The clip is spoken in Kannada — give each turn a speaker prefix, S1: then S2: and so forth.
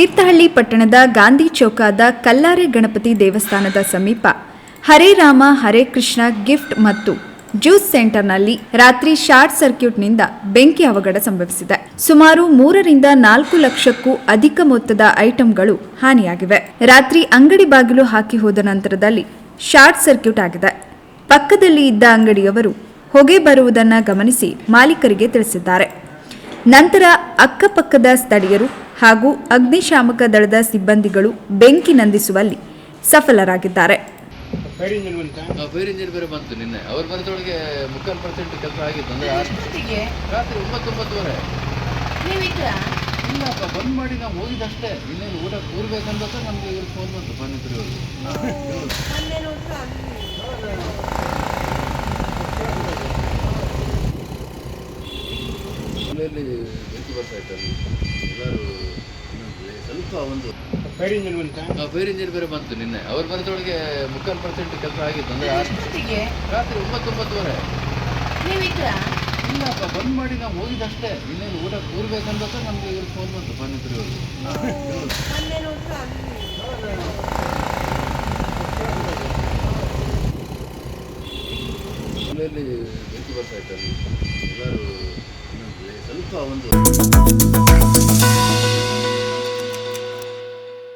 S1: ತೀರ್ಥಹಳ್ಳಿ ಪಟ್ಟಣದ ಗಾಂಧಿ ಚೌಕಾದ ಕಲ್ಲಾರೆ ಗಣಪತಿ ದೇವಸ್ಥಾನದ ಸಮೀಪ ಹರೇ ರಾಮ, ಹರೇ ಕೃಷ್ಣ ಗಿಫ್ಟ್ ಮತ್ತು ಜ್ಯೂಸ್ ಸೆಂಟರ್ನಲ್ಲಿ ರಾತ್ರಿ ಶಾರ್ಟ್ ಸರ್ಕ್ಯೂಟ್ನಿಂದ ಬೆಂಕಿ ಅವಘಡ ಸಂಭವಿಸಿದೆ. ಸುಮಾರು ಮೂರರಿಂದ ನಾಲ್ಕು ಲಕ್ಷಕ್ಕೂ ಅಧಿಕ ಮೊತ್ತದ ಐಟಂಗಳು ಹಾನಿಯಾಗಿವೆ. ರಾತ್ರಿ ಅಂಗಡಿ ಬಾಗಿಲು ಹಾಕಿ ಹೋದ ನಂತರದಲ್ಲಿ ಶಾರ್ಟ್ ಸರ್ಕ್ಯೂಟ್ ಆಗಿದೆ. ಪಕ್ಕದಲ್ಲಿ ಇದ್ದ ಅಂಗಡಿಯವರು ಹೊಗೆ ಬರುವುದನ್ನು ಗಮನಿಸಿ ಮಾಲೀಕರಿಗೆ ತಿಳಿಸಿದ್ದಾರೆ. ನಂತರ ಅಕ್ಕಪಕ್ಕದ ಸ್ಥಳೀಯರು ಹಾಗೂ ಅಗ್ನಿಶಾಮಕ ದಳದ ಸಿಬ್ಬಂದಿಗಳು ಬೆಂಕಿ ನಂದಿಸುವಲ್ಲಿ ಸಫಲರಾಗಿದ್ದಾರೆ.
S2: ಫೈರ್ ಇಂಜಿನ್ ಬಂತಾ?
S3: ಆ, ಫೈರ್ ಇಂಜಿನ್ ಬೇರೆ ಬಂತು ನಿನ್ನೆ. ಅವ್ರು ಬಂದೊಳಗೆ ಮುಕ್ಕಾಲು ಪರ್ಸೆಂಟ್ ಕೆಲಸ ಆಗಿತ್ತು ಅಂದ್ರೆ ರಾತ್ರಿ ಒಂಬತ್ತು ಒಂಬತ್ತುವರೆ
S4: ನೀವಿದ್ರ
S3: ಇಲ್ಲಪ್ಪ ಬಂದ್ ಮಾಡಿ ನಾವು ಹೋಗಿದ್ದಷ್ಟೇ. ಇನ್ನೇನು ಊಟ ಕೂರ್ಬೇಕಂತ ನಮ್ಗೆ ಇವ್ರು ಫೋನ್ ಬಂತು ಪಾನಿಪುರಿ ಬೆಂಕಿ ಬರ್ತಾ ಇತ್ತು ಎಲ್ಲರೂ ಇನ್ನೊಂದು ಸ್ವಲ್ಪ ಒಂದು
S2: ಫೈರ್ ಇಂಜಿನ್ ಬಂತಾ?
S3: ಆ, ಫೈರ್ ಇಂಜಿನ್ ಬೇರೆ ಬಂತು ನಿನ್ನೆ. ಅವ್ರು ಬಂದೊಳಗೆ ಮುಕ್ಕಾಲು ಪರ್ಸೆಂಟ್ ಕೆಲಸ ಆಗಿತ್ತು ಅಂದ್ರೆ ಆ- ರಾತ್ರಿ ಒಂಬತ್ತು ಒಂಬತ್ತುವರೆ
S4: ನೀವಿದ್ರ
S3: ಇಲ್ಲಪ್ಪ ಬಂದ್ ಮಾಡಿ ನಾವು ಹೋಗಿದ್ದಷ್ಟೇ. ಇನ್ನೇನು ಊಟ ಕೂರ್ಬೇಕಂದ್ರೆ ನಮ್ಗೆ ಇವ್ರು ಫೋನ್ ಬಂತು ಪಾನಿಪುರಿ ಅವರು ಮನೆಯಲ್ಲಿ ಬೆಂಕಿ ಬರ್ತಾ ಇತ್ತು ಎಲ್ಲರೂ ಸ್ವಲ್ಪ ಒಂದು